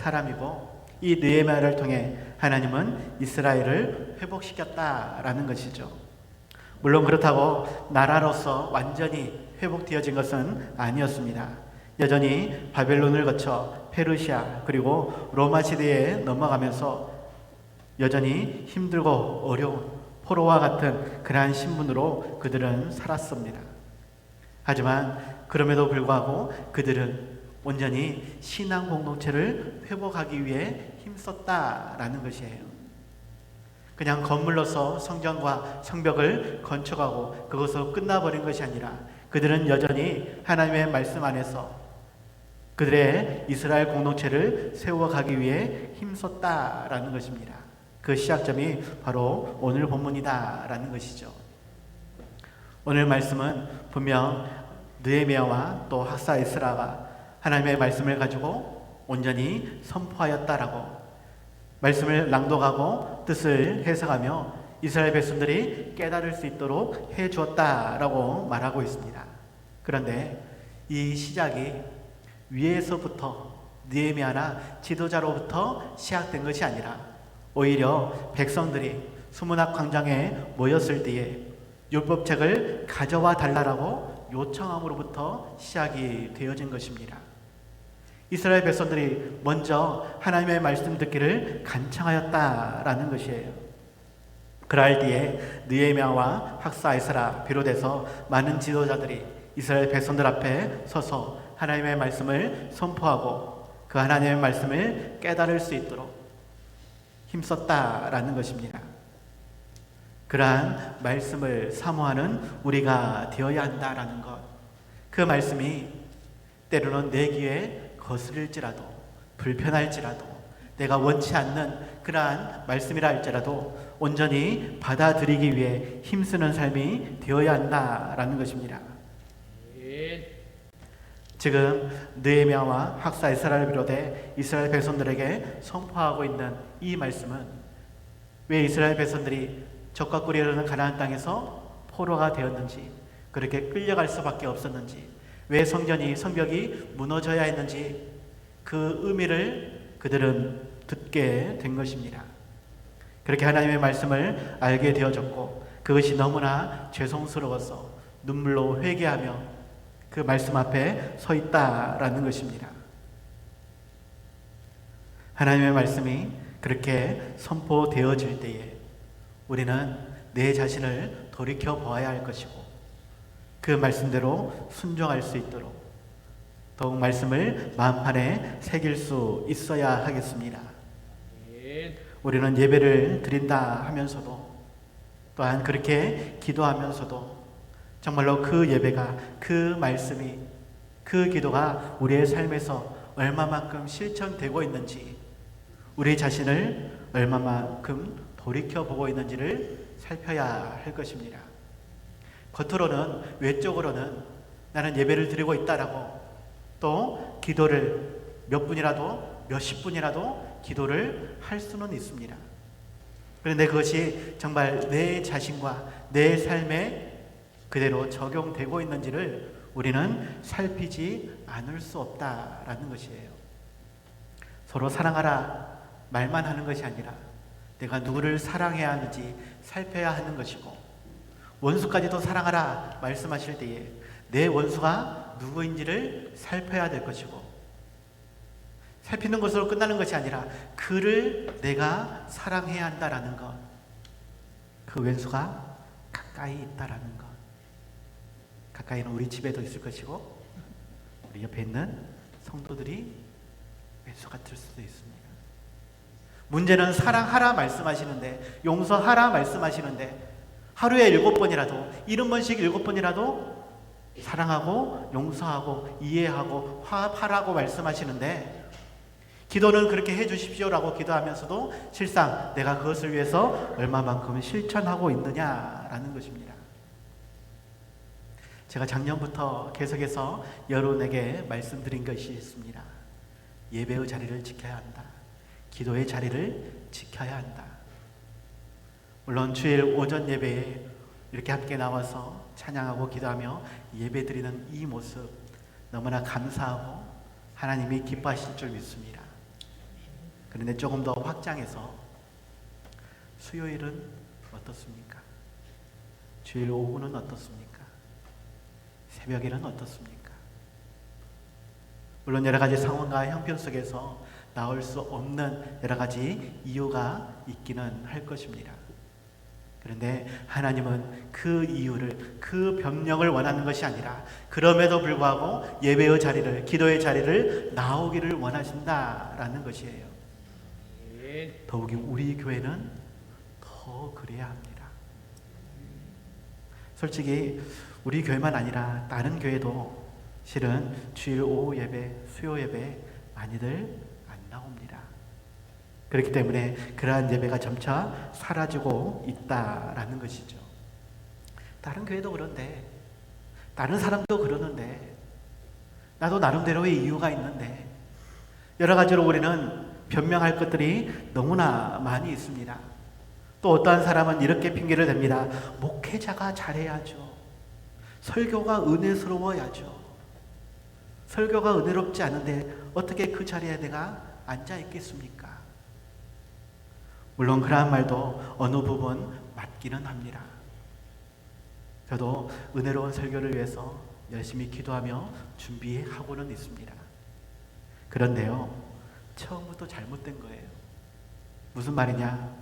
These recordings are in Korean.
사람이고 이 느헤미야를 통해 하나님은 이스라엘을 회복시켰다라는 것이죠. 물론 그렇다고 나라로서 완전히 회복되어진 것은 아니었습니다. 여전히 바벨론을 거쳐 페르시아 그리고 로마 시대에 넘어가면서 여전히 힘들고 어려운 포로와 같은 그러한 신분으로 그들은 살았습니다. 하지만 그럼에도 불구하고 그들은 온전히 신앙 공동체를 회복하기 위해 힘썼다라는 것이에요. 그냥 건물로서 성전과 성벽을 건축하고 그것으로 끝나버린 것이 아니라 그들은 여전히 하나님의 말씀 안에서 그들의 이스라엘 공동체를 세워가기 위해 힘썼다라는 것입니다. 그 시작점이 바로 오늘 본문이다라는 것이죠. 오늘 말씀은 분명 느헤미야와 또 학사 에스라가 하나님의 말씀을 가지고 온전히 선포하였다라고 말씀을 낭독하고 뜻을 해석하며 이스라엘 백성들이 깨달을 수 있도록 해 주었다라고 말하고 있습니다. 그런데 이 시작이 위에서부터 느헤미야나 지도자로부터 시작된 것이 아니라 오히려 백성들이 수문학 광장에 모였을 때에 율법책을 가져와 달라라고 요청함으로부터 시작이 되어진 것입니다. 이스라엘 백성들이 먼저 하나님의 말씀 듣기를 간청하였다라는 것이에요. 그럴 뒤에 느헤미야와 학사 에스라 비롯해서 많은 지도자들이 이스라엘 백성들 앞에 서서 하나님의 말씀을 선포하고 그 하나님의 말씀을 깨달을 수 있도록 힘썼다라는 것입니다. 그러한 말씀을 사모하는 우리가 되어야 한다라는 것. 그 말씀이 때로는 내 귀에 거스릴지라도 불편할지라도 내가 원치 않는 그러한 말씀이라 할지라도 온전히 받아들이기 위해 힘쓰는 삶이 되어야 한다라는 것입니다. 지금 느헤미야와 학사 이스라엘 비롯해 이스라엘 백성들에게 선포하고 있는 이 말씀은 왜 이스라엘 백성들이 적과 꿀이 흐르는 가나안 땅에서 포로가 되었는지 그렇게 끌려갈 수밖에 없었는지 왜 성전이 성벽이 무너져야 했는지 그 의미를 그들은 듣게 된 것입니다. 그렇게 하나님의 말씀을 알게 되어졌고 그것이 너무나 죄송스러워서 눈물로 회개하며 그 말씀 앞에 서 있다라는 것입니다. 하나님의 말씀이 그렇게 선포되어질 때에 우리는 내 자신을 돌이켜 보아야 할 것이고 그 말씀대로 순종할 수 있도록 더욱 말씀을 마음판에 새길 수 있어야 하겠습니다. 우리는 예배를 드린다 하면서도 또한 그렇게 기도하면서도 정말로 그 예배가 그 말씀이 그 기도가 우리의 삶에서 얼마만큼 실천되고 있는지 우리 자신을 얼마만큼 돌이켜 보고 있는지를 살펴야 할 것입니다. 겉으로는 외적으로는 나는 예배를 드리고 있다라고 또 기도를 몇 분이라도 몇십 분이라도 기도를 할 수는 있습니다. 그런데 그것이 정말 내 자신과 내 삶에 그대로 적용되고 있는지를 우리는 살피지 않을 수 없다라는 것이에요. 서로 사랑하라 말만 하는 것이 아니라 내가 누구를 사랑해야 하는지 살펴야 하는 것이고 원수까지도 사랑하라 말씀하실 때에 내 원수가 누구인지를 살펴야 될 것이고 살피는 것으로 끝나는 것이 아니라 그를 내가 사랑해야 한다라는 것. 그 왼수가 가까이 있다라는 것. 가까이는 우리 집에도 있을 것이고 우리 옆에 있는 성도들이 왼수 같을 수도 있습니다. 문제는 사랑하라 말씀하시는데 용서하라 말씀하시는데 하루에 일곱 번이라도 일흔 번씩 일곱 번이라도 사랑하고 용서하고 이해하고 화합하라고 말씀하시는데 기도는 그렇게 해 주십시오라고 기도하면서도 실상 내가 그것을 위해서 얼마만큼 실천하고 있느냐라는 것입니다. 제가 작년부터 계속해서 여러분에게 말씀드린 것이 있습니다. 예배의 자리를 지켜야 한다. 기도의 자리를 지켜야 한다. 물론 주일 오전 예배에 이렇게 함께 나와서 찬양하고 기도하며 예배 드리는 이 모습 너무나 감사하고 하나님이 기뻐하실 줄 믿습니다. 그런데 조금 더 확장해서 수요일은 어떻습니까? 주일 오후는 어떻습니까? 새벽에는 어떻습니까? 물론 여러 가지 상황과 형편 속에서 나올 수 없는 여러 가지 이유가 있기는 할 것입니다. 그런데 하나님은 그 이유를 그 병력을 원하는 것이 아니라 그럼에도 불구하고 예배의 자리를 기도의 자리를 나오기를 원하신다라는 것이에요. 예. 더욱이 우리 교회는 더 그래야 합니다. 솔직히 우리 교회만 아니라 다른 교회도 실은 주일 오후 예배, 수요 예배 많이들 안 나옵니다. 그렇기 때문에 그러한 예배가 점차 사라지고 있다라는 것이죠. 다른 교회도 그런데 다른 사람도 그러는데 나도 나름대로의 이유가 있는데 여러 가지로 우리는 변명할 것들이 너무나 많이 있습니다. 또 어떠한 사람은 이렇게 핑계를 댑니다. 목회자가 잘해야죠. 설교가 은혜스러워야죠. 설교가 은혜롭지 않은데 어떻게 그 자리에 내가 앉아 있겠습니까? 물론 그러한 말도 어느 부분 맞기는 합니다. 저도 은혜로운 설교를 위해서 열심히 기도하며 준비하고는 있습니다. 그런데요, 처음부터 잘못된 거예요. 무슨 말이냐?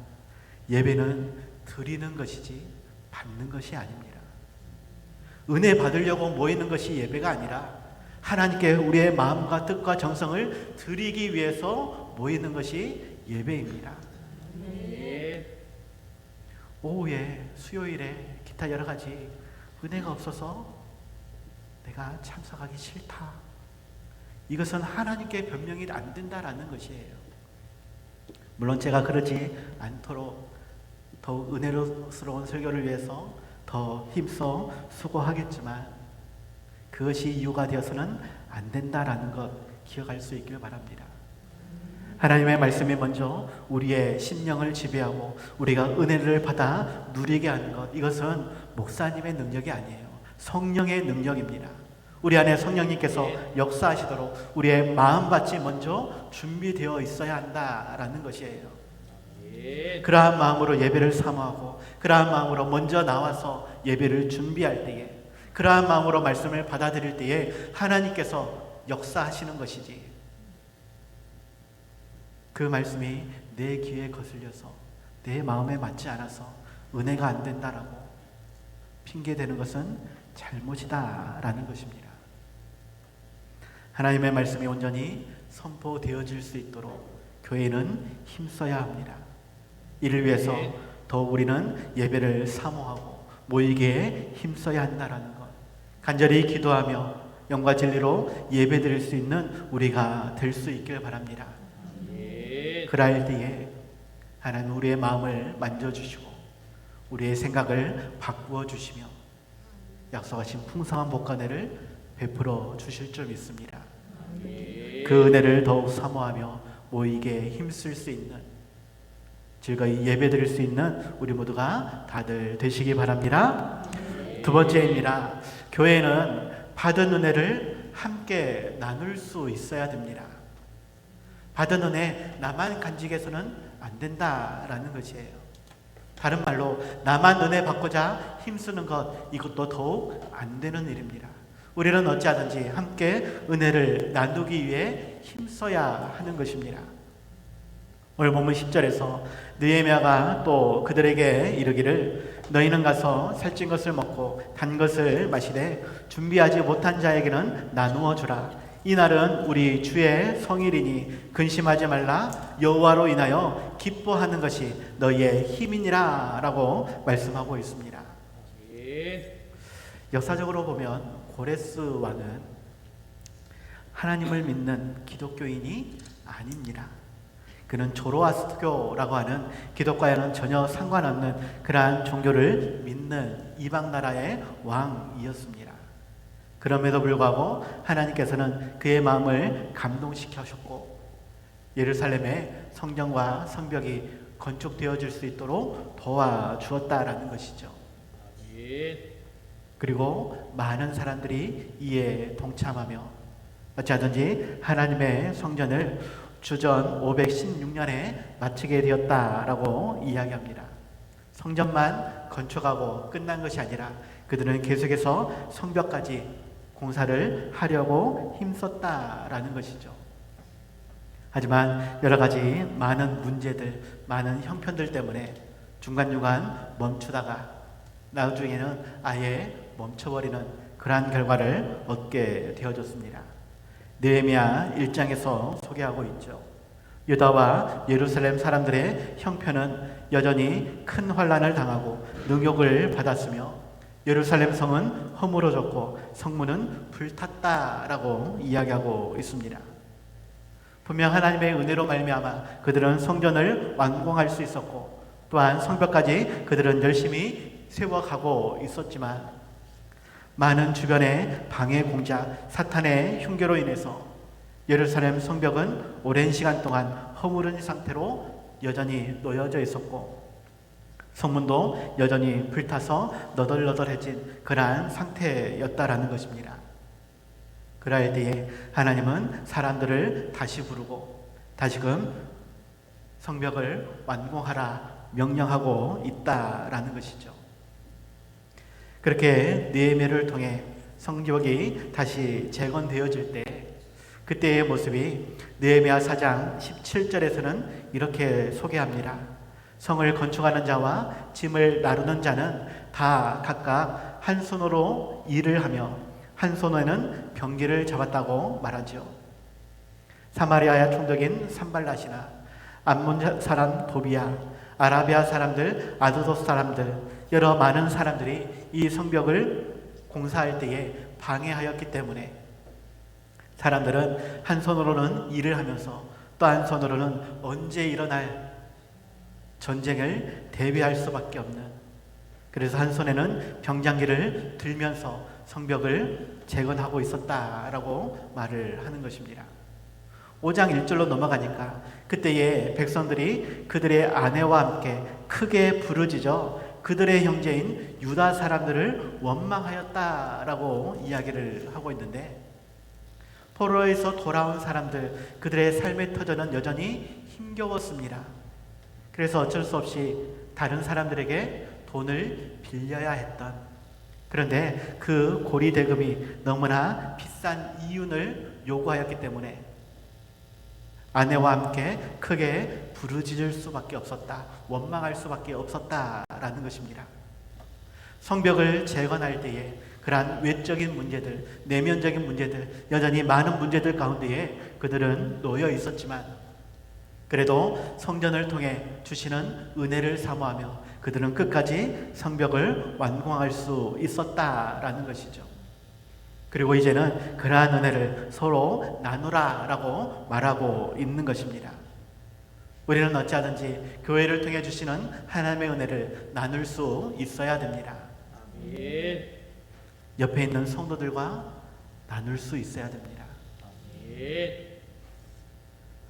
예배는 드리는 것이지 받는 것이 아닙니다. 은혜 받으려고 모이는 것이 예배가 아니라 하나님께 우리의 마음과 뜻과 정성을 드리기 위해서 모이는 것이 예배입니다. 예. 오후에 수요일에 기타 여러 가지 은혜가 없어서 내가 참석하기 싫다. 이것은 하나님께 변명이 안 된다라는 것이에요. 물론 제가 그러지 않도록 더욱 은혜로스러운 설교를 위해서 더 힘써 수고하겠지만 그것이 이유가 되어서는 안 된다라는 것 기억할 수 있기를 바랍니다. 하나님의 말씀이 먼저 우리의 심령을 지배하고 우리가 은혜를 받아 누리게 하는 것 이것은 목사님의 능력이 아니에요. 성령의 능력입니다. 우리 안에 성령님께서 역사하시도록 우리의 마음밭이 먼저 준비되어 있어야 한다라는 것이에요. 예. 그러한 마음으로 예배를 사모하고 그러한 마음으로 먼저 나와서 예배를 준비할 때에 그러한 마음으로 말씀을 받아들일 때에 하나님께서 역사하시는 것이지 그 말씀이 내 귀에 거슬려서 내 마음에 맞지 않아서 은혜가 안 된다라고 핑계대는 것은 잘못이다라는 것입니다. 하나님의 말씀이 온전히 선포되어질 수 있도록 교회는 힘써야 합니다. 이를 위해서 네. 더 우리는 예배를 사모하고 모이기에 힘써야 한다라는 것. 간절히 기도하며 영과 진리로 예배드릴 수 있는 우리가 될 수 있기를 바랍니다. 예. 그럴 때에 하나님 우리의 마음을 만져주시고 우리의 생각을 바꾸어 주시며 약속하신 풍성한 복간회를 베풀어 주실 줄 믿습니다. 예. 그 은혜를 더욱 사모하며 모이게 힘쓸 수 있는 즐거이 예배 드릴 수 있는 우리 모두가 다들 되시기 바랍니다. 두 번째입니다. 교회는 받은 은혜를 함께 나눌 수 있어야 됩니다. 받은 은혜 나만 간직해서는 안 된다라는 것이에요. 다른 말로 나만 은혜 받고자 힘쓰는 것 이것도 더욱 안 되는 일입니다. 우리는 어찌하든지 함께 은혜를 나누기 위해 힘써야 하는 것입니다. 오늘 본문 10절에서 느헤미야가 또 그들에게 이르기를 너희는 가서 살찐 것을 먹고 단 것을 마시되 준비하지 못한 자에게는 나누어 주라. 이날은 우리 주의 성일이니 근심하지 말라 여호와로 인하여 기뻐하는 것이 너희의 힘이니라라고 말씀하고 있습니다. 예. 역사적으로 보면 고레스 왕은 하나님을 믿는 기독교인이 아닙니다. 그는 조로아스트교라고 하는 기독과는 전혀 상관없는 그러한 종교를 믿는 이방 나라의 왕이었습니다. 그럼에도 불구하고 하나님께서는 그의 마음을 감동시켜셨고 예루살렘의 성전과 성벽이 건축되어질 수 있도록 도와주었다라는 것이죠. 예. 그리고 많은 사람들이 이에 동참하며 어찌하든지 하나님의 성전을 주전 516년에 마치게 되었다라고 이야기합니다. 성전만 건축하고 끝난 것이 아니라 그들은 계속해서 성벽까지 공사를 하려고 힘썼다라는 것이죠. 하지만 여러 가지 많은 문제들, 많은 형편들 때문에 중간중간 멈추다가 나중에는 아예 멈춰버리는 그러한 결과를 얻게 되어졌습니다. 느헤미야 1장에서 소개하고 있죠. 유다와 예루살렘 사람들의 형편은 여전히 큰 환란을 당하고 능욕을 받았으며 예루살렘 성은 허물어졌고 성문은 불탔다라고 이야기하고 있습니다. 분명 하나님의 은혜로 말미암아 그들은 성전을 완공할 수 있었고 또한 성벽까지 그들은 열심히 세워가고 있었지만 많은 주변의 방해 공작 사탄의 흉계로 인해서 예루살렘 성벽은 오랜 시간 동안 허물은 상태로 여전히 놓여져 있었고 성문도 여전히 불타서 너덜너덜해진 그러한 상태였다라는 것입니다. 그럴 때에 하나님은 사람들을 다시 부르고 다시금 성벽을 완공하라 명령하고 있다라는 것이죠. 그렇게 느헤미야를 통해 성벽이 다시 재건되어질 때 그때의 모습이 느헤미야 4장 17절에서는 이렇게 소개합니다. 성을 건축하는 자와 짐을 나르는 자는 다 각각 한 손으로 일을 하며 한 손에는 병기를 잡았다고 말하죠. 사마리아의 총독인 산발라시나 암몬 사람 도비야 아라비아 사람들 아드도 사람들 여러 많은 사람들이 이 성벽을 공사할 때에 방해하였기 때문에 사람들은 한 손으로는 일을 하면서 또 한 손으로는 언제 일어날 전쟁을 대비할 수밖에 없는 그래서 한 손에는 병장기를 들면서 성벽을 재건하고 있었다라고 말을 하는 것입니다. 5장 1절로 넘어가니까 그때의 백성들이 그들의 아내와 함께 크게 부르짖어 그들의 형제인 유다 사람들을 원망하였다라고 이야기를 하고 있는데 포로에서 돌아온 사람들 그들의 삶의 터전은 여전히 힘겨웠습니다. 그래서 어쩔 수 없이 다른 사람들에게 돈을 빌려야 했던 그런데 그 고리 대금이 너무나 비싼 이윤을 요구하였기 때문에 아내와 함께 크게 부르짖을 수밖에 없었다. 원망할 수밖에 없었다라는 것입니다. 성벽을 재건할 때에 그러한 외적인 문제들, 내면적인 문제들, 여전히 많은 문제들 가운데에 그들은 놓여 있었지만 그래도 성전을 통해 주시는 은혜를 사모하며 그들은 끝까지 성벽을 완공할 수 있었다라는 것이죠. 그리고 이제는 그러한 은혜를 서로 나누라라고 말하고 있는 것입니다. 우리는 어찌하든지 교회를 통해 주시는 하나님의 은혜를 나눌 수 있어야 됩니다. 옆에 있는 성도들과 나눌 수 있어야 됩니다.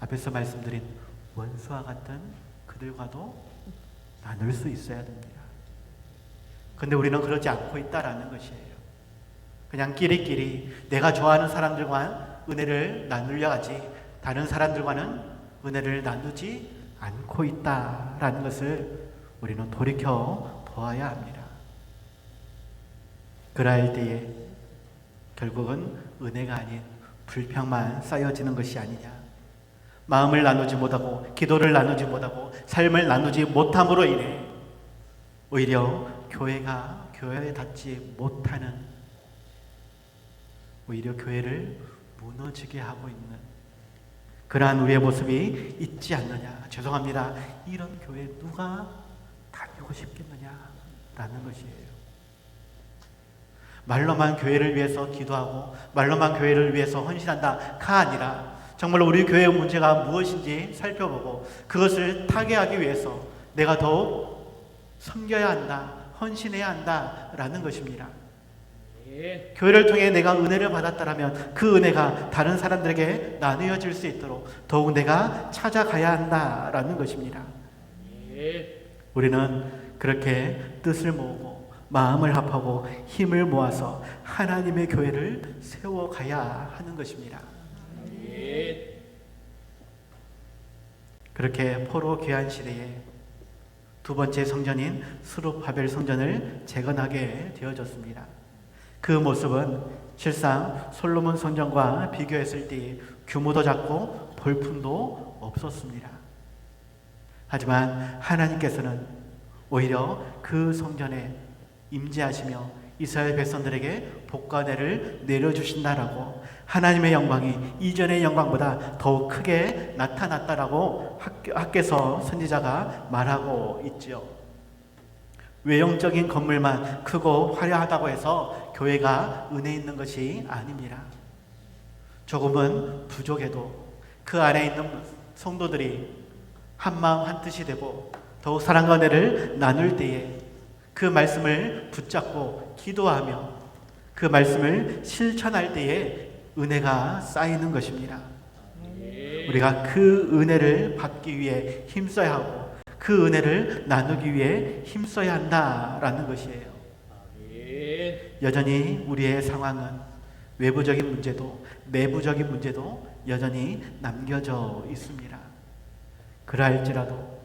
앞에서 말씀드린 원수와 같은 그들과도 나눌 수 있어야 됩니다. 근데 우리는 그러지 않고 있다라는 것이에요. 그냥 끼리끼리 내가 좋아하는 사람들과 은혜를 나누려 하지 다른 사람들과는 은혜를 나누지 않고 있다라는 것을 우리는 돌이켜 보아야 합니다. 그럴 때에 결국은 은혜가 아닌 불평만 쌓여지는 것이 아니냐. 마음을 나누지 못하고 기도를 나누지 못하고 삶을 나누지 못함으로 인해 오히려 교회가 교회에 닿지 못하는 오히려 교회를 무너지게 하고 있는 그러한 우리의 모습이 있지 않느냐. 죄송합니다. 이런 교회 누가 다니고 싶겠느냐라는 것이에요. 말로만 교회를 위해서 기도하고 말로만 교회를 위해서 헌신한다가 아니라 정말 우리 교회의 문제가 무엇인지 살펴보고 그것을 타개하기 위해서 내가 더욱 섬겨야 한다, 헌신해야 한다라는 것입니다. 아멘. 교회를 통해 내가 은혜를 받았다라면 그 은혜가 다른 사람들에게 나누어질 수 있도록 더욱 내가 찾아가야 한다라는 것입니다. 아멘. 우리는 그렇게 뜻을 모으고 마음을 합하고 힘을 모아서 하나님의 교회를 세워가야 하는 것입니다. 그렇게 포로 귀한 시대에 두 번째 성전인 스룹바벨 성전을 재건하게 되어졌습니다. 그 모습은 실상 솔로몬 성전과 비교했을 때 규모도 작고 볼품도 없었습니다. 하지만 하나님께서는 오히려 그 성전에 임재하시며 이스라엘 백성들에게 복과대를 내려주신다라고 하나님의 영광이 이전의 영광보다 더욱 크게 나타났다라고 학- 학계서 선지자가 말하고 있지요. 외형적인 건물만 크고 화려하다고 해서 교회가 은혜 있는 것이 아닙니다. 조금은 부족해도 그 안에 있는 성도들이 한 마음 한 뜻이 되고 더욱 사랑과 은혜를 나눌 때에 그 말씀을 붙잡고 기도하며 그 말씀을 실천할 때에 은혜가 쌓이는 것입니다. 우리가 그 은혜를 받기 위해 힘써야 하고 그 은혜를 나누기 위해 힘써야 한다라는 것이에요. 여전히 우리의 상황은 외부적인 문제도 내부적인 문제도 여전히 남겨져 있습니다. 그러할지라도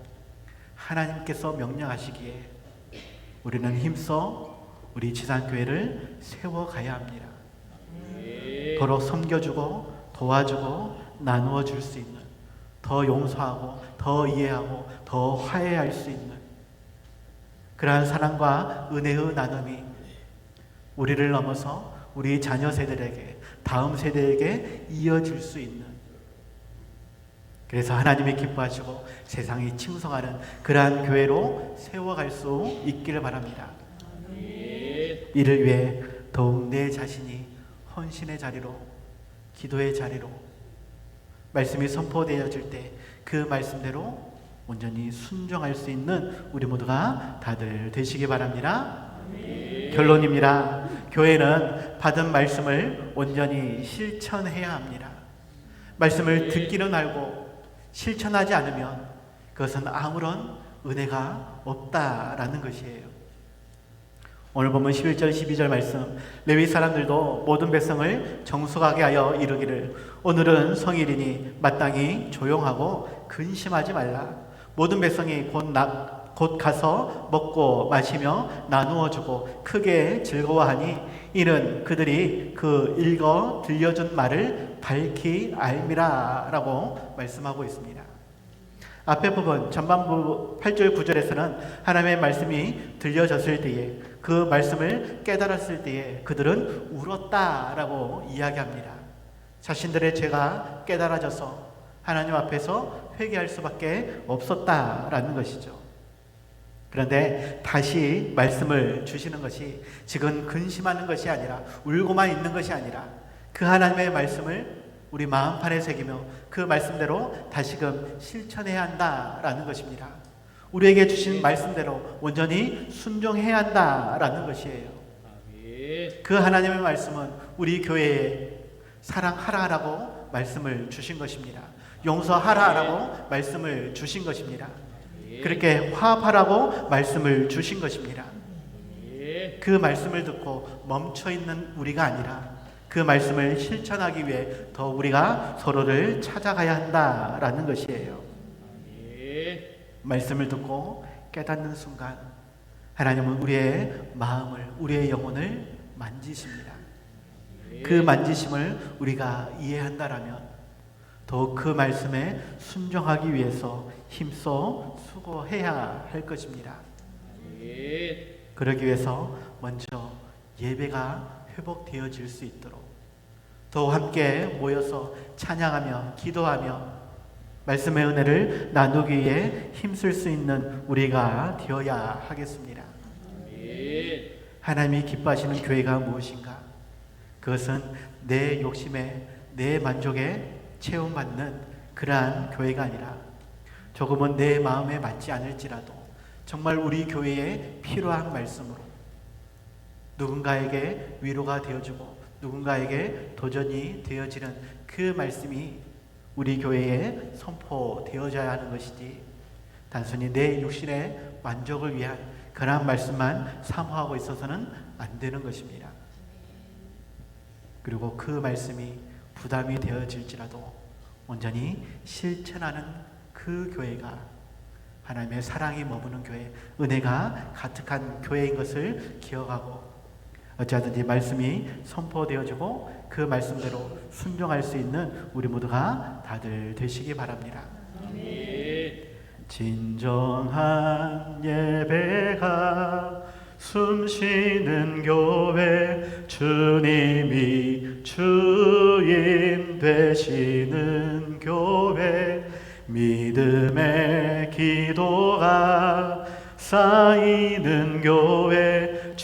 하나님께서 명령하시기에 우리는 힘써 우리 지상교회를 세워가야 합니다. 더러 섬겨주고 도와주고 나누어 줄 수 있는 더 용서하고 더 이해하고 더 화해할 수 있는 그러한 사랑과 은혜의 나눔이 우리를 넘어서 우리 자녀 세대에게 다음 세대에게 이어질 수 있는 그래서 하나님이 기뻐하시고 세상이 칭송하는 그러한 교회로 세워갈 수 있기를 바랍니다. 이를 위해 더욱 내 자신이 헌신의 자리로 기도의 자리로 말씀이 선포되어질 때 그 말씀대로 온전히 순종할 수 있는 우리 모두가 다들 되시기 바랍니다. 결론입니다. 교회는 받은 말씀을 온전히 실천해야 합니다. 말씀을 듣기는 알고 실천하지 않으면 그것은 아무런 은혜가 없다라는 것이에요. 오늘 보면 11절 12절 말씀 레위 사람들도 모든 백성을 정숙하게 하여 이르기를 오늘은 성일이니 마땅히 조용하고 근심하지 말라 모든 백성이 곧, 나, 곧 가서 먹고 마시며 나누어 주고 크게 즐거워하니 이는 그들이 그 읽어 들려준 말을 밝히 알미라라고 말씀하고 있습니다. 앞에 부분 전반부 8절 9절에서는 하나님의 말씀이 들려졌을 때에 그 말씀을 깨달았을 때에 그들은 울었다라고 이야기합니다. 자신들의 죄가 깨달아져서 하나님 앞에서 회개할 수밖에 없었다라는 것이죠. 그런데 다시 말씀을 주시는 것이 지금 근심하는 것이 아니라 울고만 있는 것이 아니라 그 하나님의 말씀을 우리 마음판에 새기며 그 말씀대로 다시금 실천해야 한다라는 것입니다. 우리에게 주신 말씀대로 온전히 순종해야 한다라는 것이에요. 그 하나님의 말씀은 우리 교회에 사랑하라라고 말씀을 주신 것입니다. 용서하라라고 말씀을 주신 것입니다. 그렇게 화합하라고 말씀을 주신 것입니다. 그 말씀을 듣고 멈춰 있는 우리가 아니라 그 말씀을 실천하기 위해 더 우리가 서로를 찾아가야 한다라는 것이에요. 말씀을 듣고 깨닫는 순간 하나님은 우리의 마음을 우리의 영혼을 만지십니다. 그 만지심을 우리가 이해한다라면 더욱 그 말씀에 순종하기 위해서 힘써 수고해야 할 것입니다. 그러기 위해서 먼저 예배가 회복되어질 수 있도록 더 함께 모여서 찬양하며 기도하며 말씀의 은혜를 나누기 위해 힘쓸 수 있는 우리가 되어야 하겠습니다. 하나님이 기뻐하시는 교회가 무엇인가? 그것은 내 욕심에 내 만족에 채움받는 그러한 교회가 아니라 조금은 내 마음에 맞지 않을지라도 정말 우리 교회에 필요한 말씀으로 누군가에게 위로가 되어주고 누군가에게 도전이 되어지는 그 말씀이 우리 교회에 선포되어져야 하는 것이지 단순히 내 육신의 만족을 위한 그러한 말씀만 사모하고 있어서는 안 되는 것입니다. 그리고 그 말씀이 부담이 되어질지라도 온전히 실천하는 그 교회가 하나님의 사랑이 머무는 교회, 은혜가 가득한 교회인 것을 기억하고 어찌하든지 말씀이 선포되어지고 그 말씀대로 순종할 수 있는 우리 모두가 다들 되시기 바랍니다. 진정한 예배가 숨쉬는 교회 주님이 주인 되시는 교회 믿음의 기도가 쌓이는 교회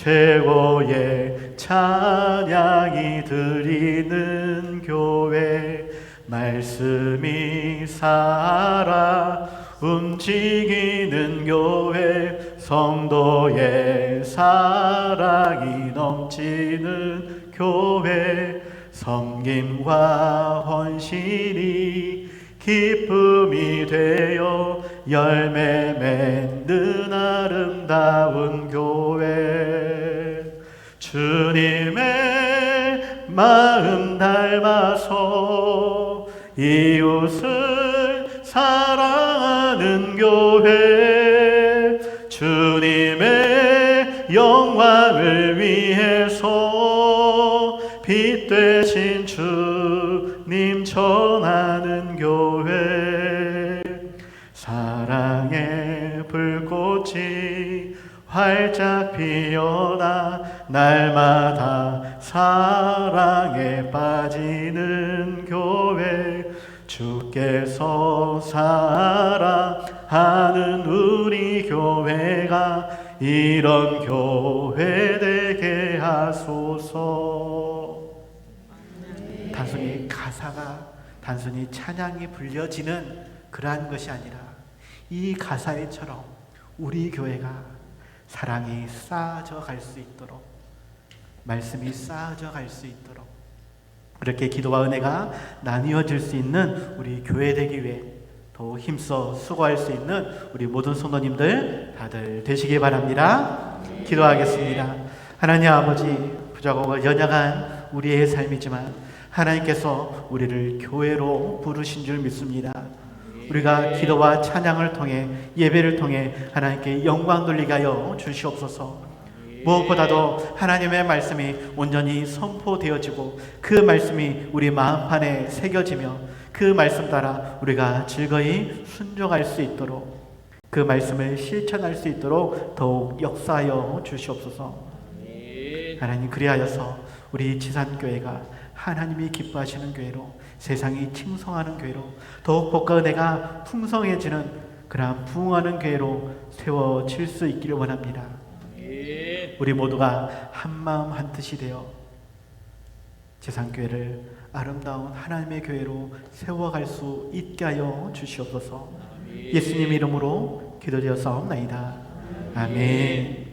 최고의 찬양이 드리는 교회 말씀이 살아 움직이는 교회 성도의 사랑이 넘치는 교회 섬김과 헌신이 기쁨이 되어 열매 맺는 아름다운 교회. 주님의 마음 닮아서 이웃을 사랑하는 교회 활짝 피어나 날마다 사랑에 빠지는 교회 주께서 사랑하는 우리 교회가 이런 교회 되게 하소서. 단순히 가사가 단순히 찬양이 불려지는 그러한 것이 아니라 이 가사에처럼 우리 교회가 사랑이 쌓아져 갈 수 있도록 말씀이 쌓아져 갈 수 있도록 그렇게 기도와 은혜가 나뉘어질 수 있는 우리 교회 되기 위해 더 힘써 수고할 수 있는 우리 모든 성도님들 다들 되시기 바랍니다. 기도하겠습니다. 하나님 아버지 부자고 연약한 우리의 삶이지만 하나님께서 우리를 교회로 부르신 줄 믿습니다. 우리가 기도와 찬양을 통해 예배를 통해 하나님께 영광 돌리게 하여 주시옵소서. 무엇보다도 하나님의 말씀이 온전히 선포되어지고 그 말씀이 우리 마음판에 새겨지며 그 말씀 따라 우리가 즐거이 순종할 수 있도록 그 말씀을 실천할 수 있도록 더욱 역사하여 주시옵소서. 하나님 그리하여서 우리 지산교회가 하나님이 기뻐하시는 교회로 세상이 칭송하는 교회로 더욱 복과 은혜가 풍성해지는 그러한 부흥하는 교회로 세워질 수 있기를 원합니다. 우리 모두가 한 마음 한 뜻이 되어 지산교회를 아름다운 하나님의 교회로 세워갈 수 있게 하여 주시옵소서. 예수님 이름으로 기도드렸사옵나이다. 아멘.